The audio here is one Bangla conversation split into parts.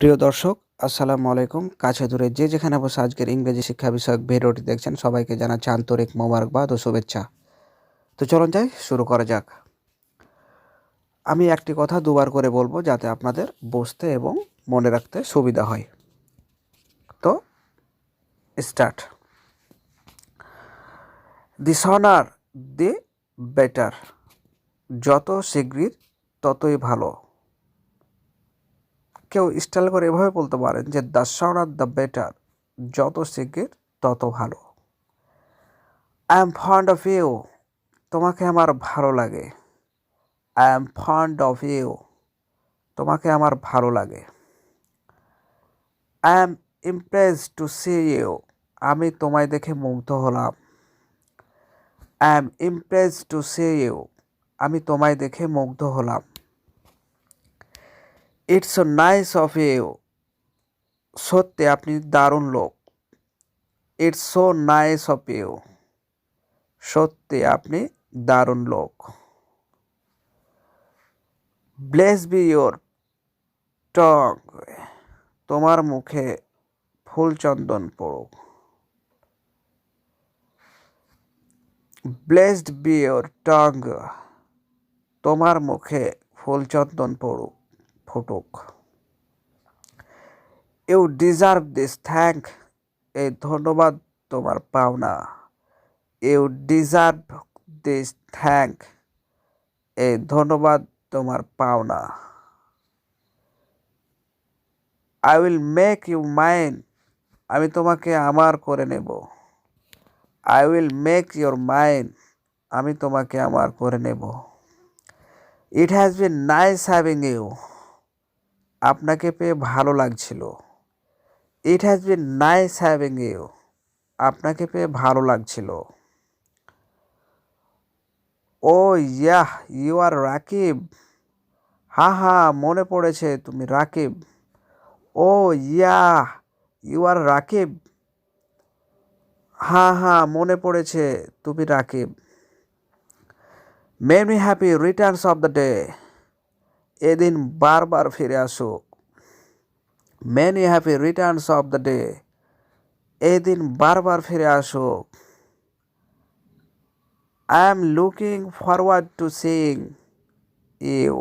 প্রিয় দর্শক, আসসালামু আলাইকুম। কাছে দূরে যে যেখানে বসে আজকের ইংরেজি শিক্ষা বিষয়ক ভিডিওটি দেখছেন, সবাইকে জানাচ্ছি আন্তরিক মোবারকবাদ ও শুভেচ্ছা। তো চলুন যাই, শুরু করা যাক। আমি একটি কথা দুবার করে বলব যাতে আপনাদের বুঝতে এবং মনে রাখতে সুবিধা হয়। তো স্টার্ট দি সনার দি বেটার যত শীঘ্রই ততই ভালো। কেউ স্টাইল করে এভাবে বলতে পারেন যে দ্য সাউন্ড দ্য বেটার যত শিগগির তত ভালো। I am fond of you তোমাকে আমার ভালো লাগে। I am fond of you তোমাকে আমার ভালো লাগে। I am impress to see you আমি তোমায় দেখে মুগ্ধ হলাম। I am impress to see you আমি তোমায় দেখে মুগ্ধ হলাম। ইটস নাইস অফ ইউ সত্যি আপনি দারুণ লোক। It's so nice of you সত্যি আপনি দারুণ লোক। ব্লেস বি ইয়োর টং তোমার মুখে ফুল চন্দন পড়ুক। ব্লেসড বি ইয়োর টং তোমার মুখে ফুল চন্দন পড়ুক। ফুটুক। ইউ ডিজার্ভ দিস থ্যাঙ্ক এই ধন্যবাদ তোমার পাওনা। ইউ ডিজার্ভ দিস থ্যাঙ্ক এই ধন্যবাদ তোমার পাওনা। I will make you mine আমি তোমাকে আমার করে নেব। I will make your mine আমি তোমাকে আমার করে নেব। It has been nice having you আপনাকে পেয়ে ভালো লাগছিল। It has been nice having you আপনাকে পেয়ে ভালো লাগছিল। Oh, yeah you are Rakib. হা হা, মনে পড়েছে তুমি Rakib. Oh yeah you are Rakib. হা হা, মনে পড়েছে তুমি Rakib. Many happy returns of the day এদিন বারবার ফিরে আসুক many happy returns of the day এদিন বারবার ফিরে আসুক I am looking forward to seeing you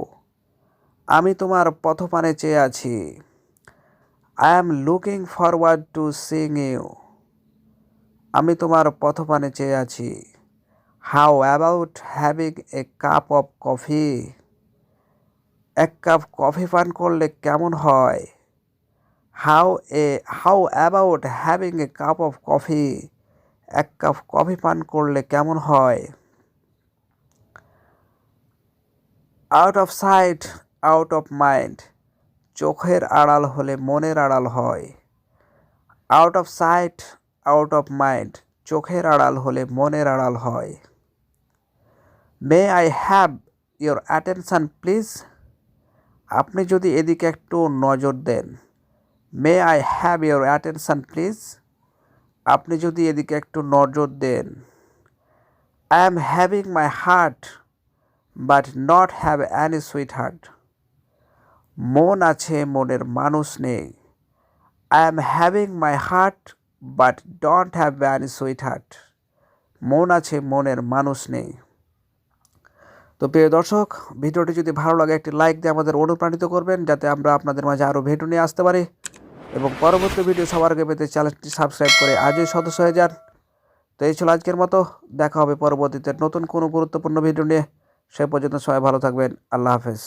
আমি তোমার পথপানে চেয়ে আছি। I am looking forward to seeing you আমি তোমার পথপানে চেয়ে আছি। How about having a cup of coffee এক কাপ কফি পান করলে কেমন হয়? How a how about having a cup of coffee এক কাপ কফি পান করলে কেমন হয়? Out of sight out of mind চোখের আড়াল হলে মনের আড়াল হয়। Out of sight out of mind চোখের আড়াল হলে মনের আড়াল হয়। May I have your attention please আপনি যদি এদিকে একটু নজর দেন may I have your attention please আপনি যদি এদিকে একটু নজর দেন I am having my heart but not have any sweet heart মন আছে, মনের মানুষ নেই। I am having my heart but don't have any sweet heart মন আছে, মনের মানুষ নেই। তো প্রিয় দর্শক, ভিডিওটি যদি ভালো লাগে, একটি লাইক দিয়ে আমাদের অনুপ্রাণিত করবেন, যাতে আমরা আপনাদের মাঝে আরও ভিডিও নিয়ে আসতে পারি। এবং পরবর্তী ভিডিও সবার আগে পেতে চ্যানেলটি সাবস্ক্রাইব করে আজই সদস্য হয়ে যান। তো এই ছিল আজকের মতো। দেখা হবে পরবর্তীতে নতুন কোনো গুরুত্বপূর্ণ ভিডিও নিয়ে। সে পর্যন্ত সবাই ভালো থাকবেন। আল্লাহ হাফেজ।